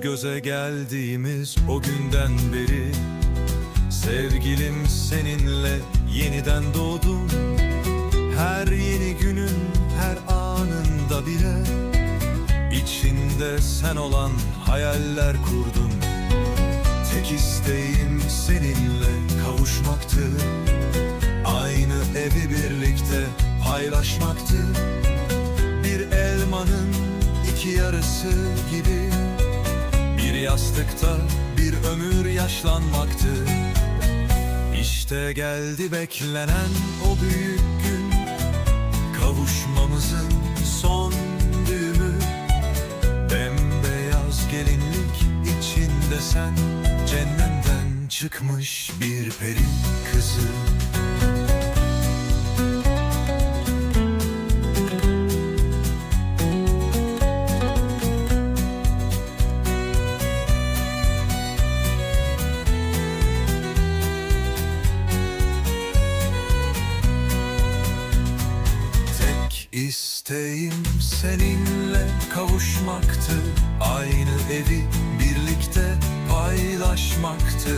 göze geldiğimiz o günden beri. Sevgilim seninle yeniden doğdum. Her yeni günün her anında bile İçinde sen olan hayaller kurdum. Tek isteğim seninle kavuşmaktı. Aynı evi birlikte paylaşmaktı. Bir elmanın iki yarısı gibi yastıkta bir ömür yaşlanmaktı. İşte geldi beklenen o büyük gün. Kavuşmamızın son düğümü. Bembeyaz gelinlik içinde sen Cennetten çıkmış bir peri kızı isteğim seninle kavuşmaktı Aynı evi birlikte paylaşmaktı.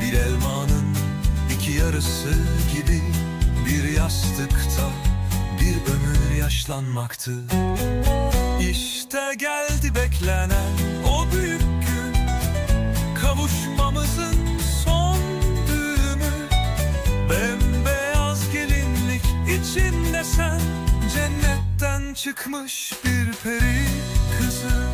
Bir elmanın iki yarısı gibi Bir yastıkta bir ömür yaşlanmaktı. İşte geldi beklenen o büyük gün Kavuşmamızın son düğümü. Bembeyaz gelinlik içinde sen Cennetten çıkmış bir peri kızı.